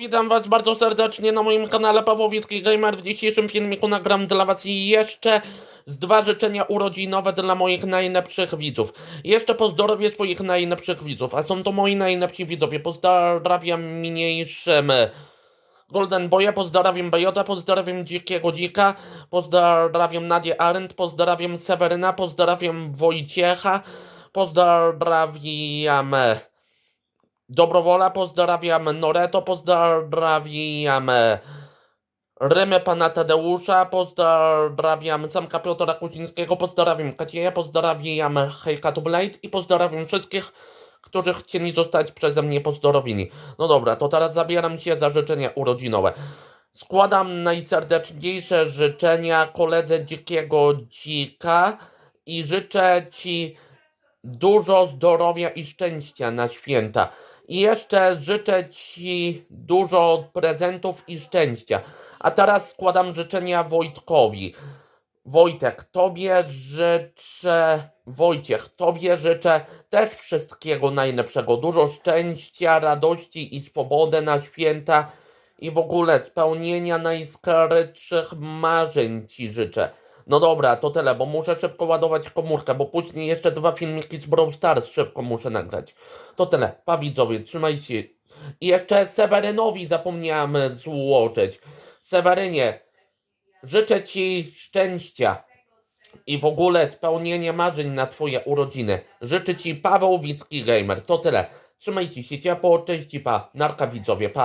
Witam Was bardzo serdecznie na moim kanale Pawłowicki Gamer. W dzisiejszym filmiku nagram dla Was jeszcze z dwa życzenia urodzinowe dla moich najlepszych widzów. Jeszcze pozdrowię swoich najlepszych widzów, a są to moi najlepsi widzowie. Pozdrawiam mniejszym Golden Boya, pozdrawiam Bejota, pozdrawiam Dzikiego Dzika, pozdrawiam Nadię Arendt, pozdrawiam Seweryna, pozdrawiam Wojciecha, pozdrawiam Dobrowola, pozdrawiam Noreto, pozdrawiam Rymę pana Tadeusza, pozdrawiam Samka Piotra Kucińskiego, pozdrawiam Kacieja, pozdrawiam Hejka to Blade i pozdrawiam wszystkich, którzy chcieli zostać przeze mnie pozdrowieni. No dobra, to teraz zabieram się za życzenia urodzinowe. Składam najserdeczniejsze życzenia koledze Dzikiego Dzika i życzę Ci dużo zdrowia i szczęścia na święta. I jeszcze życzę Ci dużo prezentów i szczęścia. A teraz składam życzenia Wojtkowi. Wojtek, Tobie życzę, Wojciech, Tobie życzę też wszystkiego najlepszego. Dużo szczęścia, radości i swobody na święta i w ogóle spełnienia najskrytszych marzeń Ci życzę. No dobra, to tyle, bo muszę szybko ładować komórkę, bo później jeszcze dwa filmiki z Brawl Stars szybko muszę nagrać. To tyle, pa widzowie, trzymajcie. I jeszcze Sewerynowi zapomniałem złożyć. Sewerynie, życzę Ci szczęścia i w ogóle spełnienia marzeń na Twoje urodziny. Życzę Ci Paweł Wicki Gamer. To tyle. Trzymajcie się ciepło, cześć i pa. Narka widzowie, pa.